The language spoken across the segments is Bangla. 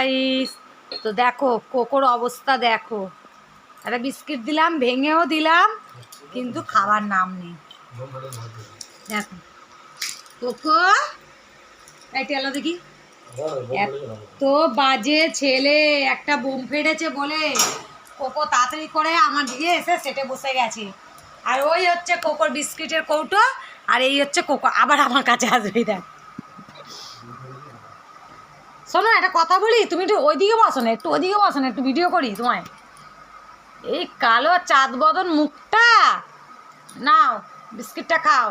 গাইস তো দেখো, কোকোর অবস্থা দেখো। একটা বিস্কিট দিলাম, ভেঙেও দিলাম, কিন্তু খাবার নাম নেই। দেখো। কোকো, এই টেলো দেখি। এত বাজে ছেলে, একটা বোম ফেটেছে বলে। কোকো তাড়াতাড়ি করে আমার দিকে এসে সেটে বসে গেছে। আর ওই হচ্ছে কোকোর বিস্কিটের কৌটো, আর এই হচ্ছে কোকো। আবার আমার কাছে আসবে, দেখ। শোনো, একটা কথা বলি, তুমি একটু ওইদিকে বসো না, একটু ওইদিকে বসো না, একটু ভিডিও করি তোমায়। এই কালো চাঁদ বদন মুখটা, নাও, বিস্কিটটা খাও।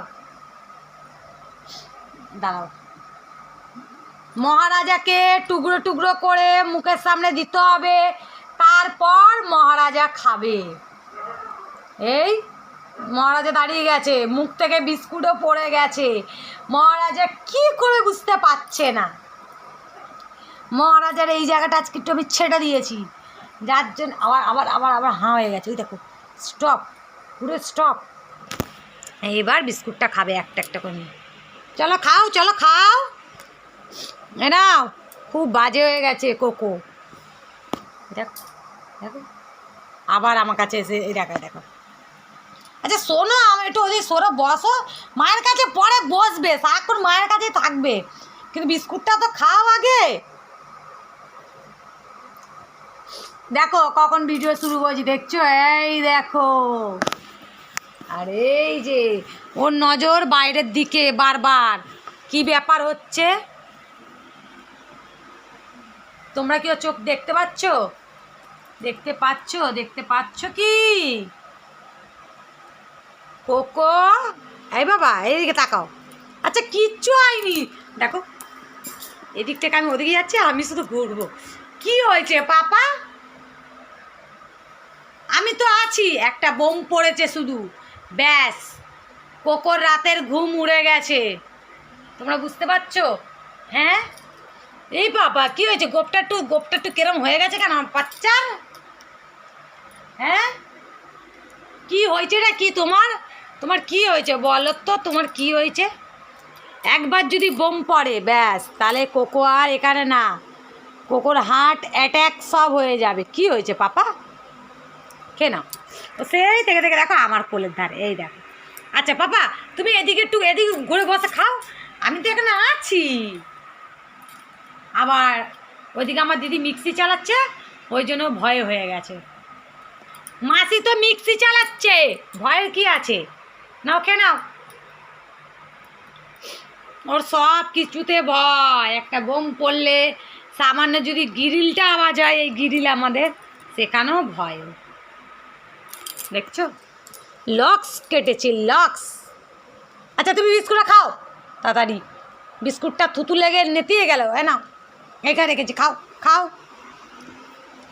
দাঁড়াও। মহারাজাকে টুকরো টুকরো করে মুখের সামনে দিতে হবে, তারপর মহারাজা খাবে। এই, মহারাজা দাঁড়িয়ে গেছে, মুখ থেকে বিস্কুটও পড়ে গেছে। মহারাজা কি করে বুঝতে পারছে না? মহারাজার এই জায়গাটা আজকে একটু আমি ছেড়ে দিয়েছি। যার জন্য আবার আবার আবার আবার হাঁ হয়ে গেছে। ওই দেখো স্টপ পুরো স্টপ এবার বিস্কুটটা খাবে একটা একটা করে চলো খাও চলো খাও। এ খুব বাজে হয়ে গেছে কোকো। দেখো দেখো। আবার আমার কাছে এসে, এই দেখা দেখো। আচ্ছা শোনো আমি একটু ওদিকে সরো, বসো। মায়ের কাছে পরে বসবে, সারাক্ষণ মায়ের কাছে থাকবে। কিন্তু বিস্কুটটা তো খাও আগে। দেখো, কখন ভিডিও শুরু করছি দেখছ? এই দেখো। আর এই যে, ওর নজর বাইরের দিকে বারবার। কি ব্যাপার হচ্ছে? তোমরা কি ওর চোখ দেখতে পাচ্ছ? দেখতে পাচ্ছ? দেখতে পাচ্ছ কি? কোকো? এই বাবা, এইদিকে তাকাও। আচ্ছা কিচ্ছু হয়নি। দেখো, এদিক থেকে আমি ওদিকে যাচ্ছি আমি শুধু ঘুরবো। কি হয়েছে, পাপা? আমি তো আছি, একটা বোম পড়েছে শুধু। ব্যাস কোকোর রাতের ঘুম উড়ে গেছে। তোমরা বুঝতে পারছ? হ্যাঁ? এই বাবা, কি হয়েছে? গোপটা টু গোপটা টু কেরম হয়ে গেছে কেন? বাচ্চার হ্যাঁ? কি হয়েছে রে কি তোমার? তোমার কি হয়েছে বলো তো, তোমার কি হয়েছে? একবার যদি বোম পড়ে, ব্যাস, তাহলে কোকো আর এখানে না। কোকোর হার্ট অ্যাট্যাক সব হয়ে যাবে। কি হয়েছে, পাপা? কে নাও। ও সেই থেকে থেকে দেখো আমার কোলের ধারে, এই দেখো। আচ্ছা পাপা, তুমি এদিকে একটু এদিকে ঘুরে বসে খাও। আমি তো এখানে আছি। আবার ওইদিকে আমার দিদি মিক্সি চালাচ্ছে, ওই জন্য ভয় হয়ে গেছে। মাসি তো মিক্সি চালাচ্ছে, ভয়ের কি আছে? নাও কে নাও। ওর সব কিছুতে ভয়। একটা বোম পড়লে সামান্য যদি গিরিলটা আওয়াজ হয়, এই গিরিল আমাদের, সেখানেও ভয়। দেখছ? লক্স কেটেছে, লক্স। আচ্ছা তুমি বিস্কুটটা খাও। তাড়াতাড়ি। বিস্কুটটা থুতু লেগে নেতিয়ে গেল হ্যাঁ না? এখানে রেখেছি, খাও খাও।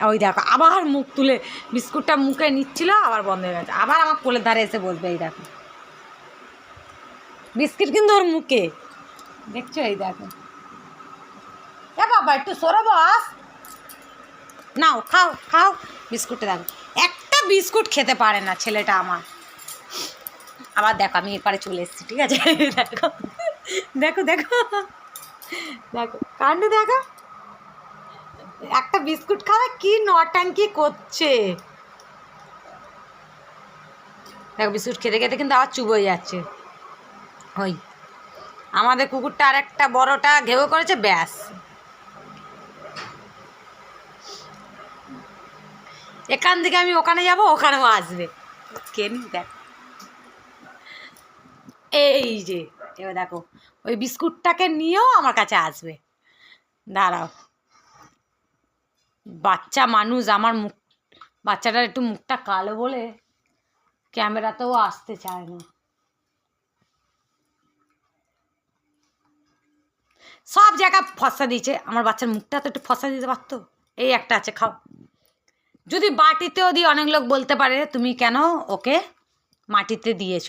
ওই দেখো, আবার মুখ তুলে বিস্কুটটা মুখে নিচ্ছিল, আবার বন্ধ হয়ে গেছে। আবার আমার কোলের ধারে এসে বসবে এই দেখো। বিস্কিট কিন্তু ওর মুখে। দেখছ এই দেখো। এ বাবা, একটু সরো বস। নাও, খাও খাও। বিস্কুটটা দেখো বিস্কুট খেতে পারে না ছেলেটা আমার। আবার দেখো, আমি এপারে চলে এসেছি, ঠিক আছে? দেখো দেখো দেখো দেখো কাণ্ড দেখো। একটা বিস্কুট খাওয়া কি নটাঙ্কি করছে? দেখো, বিস্কুট খেতে খেতে কিন্তু আবার চুপ হয়ে যাচ্ছে। ওই, আমাদের কুকুরটা আর একটা বড়টা ঘেউ করেছে, ব্যাস। এখান থেকে আমি ওখানে যাব, ওখানেও আসবে। কেনি দেখ। এই যে, এবার দেখো, ওই বিস্কুটটাকে নিয়েও আমার কাছে আসবে। দাঁড়াও। বাচ্চা মানুষ, আমার মুখ, বাচ্চাটার একটু মুখটা কালো বলে ক্যামেরাতেও আসতে চায় না। সব জায়গা ফসা দিয়েছে, আমার বাচ্চার মুখটা তো একটু ফসা দিতে পারতো? এই একটা আছে, খাও। যদি বাটিতেও দিই অনেক লোক বলতে পারে, তুমি কেন ওকে মাটিতে দিয়েছ?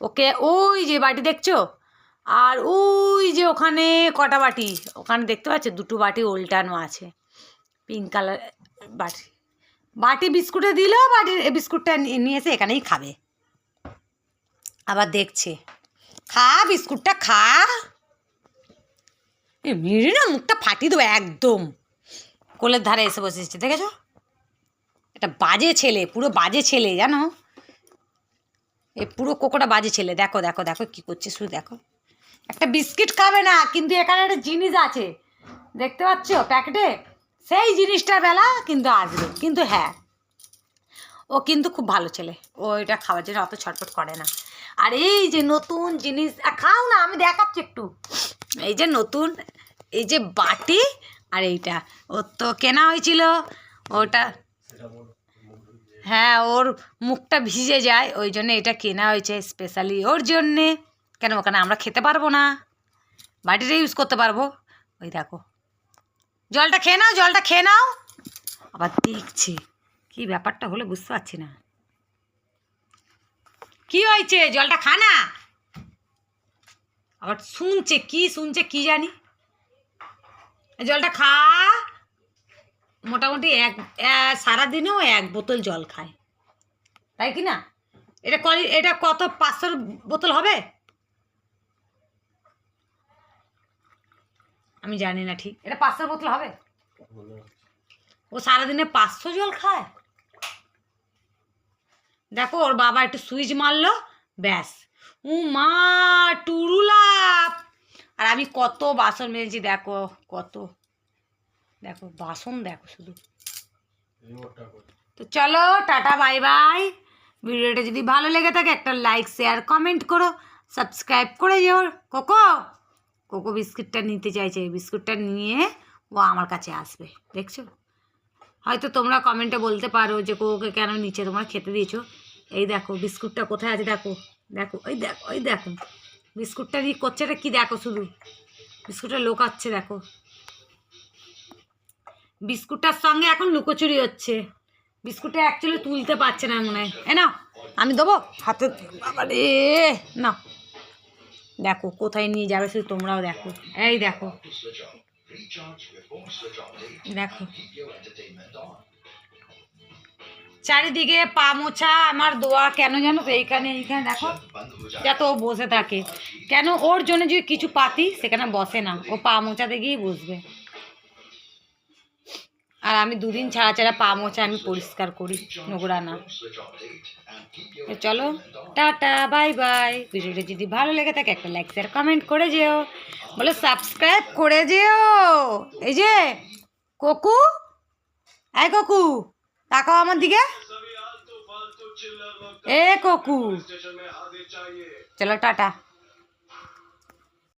ওকে ওই যে বাটি দেখছ? আর ওই যে ওখানে কটা বাটি? ওখানে দেখতে পাচ্ছ, দুটো বাটি উল্টানো আছে। পিঙ্ক কালার বাটি। বাটি বিস্কুটে দিলেও বাটি বিস্কুটটা নিয়ে এসে এখানেই খাবে। আবার দেখছে, খা বিস্কুটটা, খা। এ মেরে না, মুখটা ফাটিয়ে দেবো একদম। কোলের ধারে এসে বসেছে দেখেছ? এটা বাজে ছেলে, পুরো বাজে ছেলে, জানো? এ পুরো কোকোটা বাজে ছেলে। দেখো দেখো দেখো কি করছে, শুধু দেখো। একটা বিস্কিট খাবে না, কিন্তু এখানে একটা জিনিস আছে। দেখতে পাচ্ছ প্যাকেটে? সেই জিনিসটা বেলা কিন্তু আসবে। কিন্তু হ্যাঁ ও কিন্তু খুব ভালো ছেলে। ও এটা খাওয়ার জন্য অত ছটফট করে না। আর এই যে নতুন জিনিস খাও না, আমি দেখাচ্ছি একটু। এই যে নতুন, এই যে বাটি, আর এইটা। ওর তো কেনা হয়েছিল, ওটা হ্যাঁ ওর মুখটা ভিজে যায়, ওই জন্য এটা কেনা হয়েছে স্পেশালি ওর জন্যে। কেন? ওখানে আমরা খেতে পারব না। বাটিটা ইউজ করতে পারব। ওই দেখো। জলটা খেয়ে নাও, জলটা খেয়ে নাও। আবার দেখছি, কি ব্যাপারটা হলে বুঝতে পারছি না। কি হয়েছে? জলটা খা না। আবার শুনছে, কি শুনছে, কি জানি। জলটা খা। মোটামুটি এক সারাদিনেও এক বোতল জল খায়। তাই কি না? এটা কলি, এটা কত, পাঁচশোর বোতল হবে? আমি জানি না ঠিক। এটা পাঁচশোর বোতল হবে? ও সারাদিনে পাঁচশো জল খায়? দেখো, ওর বাবা একটু সুইচ মারলো, ব্যাস। উ মা, টুরুলাপ! আর আমি কত বাসন মেজেছি, দেখো, কত দেখো বাসন দেখো শুধু। তো চলো টাটা বাই বাই। ভিডিওটা যদি ভালো লেগে থাকে একটা লাইক শেয়ার কমেন্ট করো সাবস্ক্রাইব করে যেও কোকো কোকো বিস্কুটটা নিতে চাইছে বিস্কুটটা নিয়ে ও আমার কাছে আসবে দেখছ? হয়তো তোমরা কমেন্টে বলতে পারো যে কোকে কেন নিচে তোমরা খেতে দিয়েছ। এই দেখো বিস্কুটটা কোথায় আছে দেখো দেখো ওই দেখো ওই দেখো। বিস্কুটটা নিয়ে করছে এটা কি দেখো শুধু? বিস্কুটটা লোকাচ্ছে দেখো। বিস্কুটটার সঙ্গে এখন লুকোচুরি হচ্ছে। বিস্কুটটা অ্যাকচুয়ালি তুলতে পারছে না মনে হয়। এ না আমি দেবো? হাতে রে না দেখো, কোথায় নিয়ে যাবে শুধু তোমরাও দেখো। এই দেখো। দেখো। চারিদিকে পা মোছা, আমার দোয়া। কেন জানো এইখানে এইখানে দেখো, যাতে ও বসে থাকে। কেন ওর জন্য যদি কিছু পাতি, সেখানে বসে না। ও পা মোছাতে গিয়েই বসবে। আর আমি দুদিন ছাড়া ছাড়া পা মোছা আমি পরিষ্কার করি, নোংরা না। চলো, টাটা বাই বাই ভিডিওটা যদি ভালো লেগে থাকে, একটা লাইক শেয়ার কমেন্ট করে যেও। বলে সাবস্ক্রাইব করে যেও। এই যে, কোকু? এই কোকু, তাকাও আমার দিকে। এ কোকু। চলো, টাটা।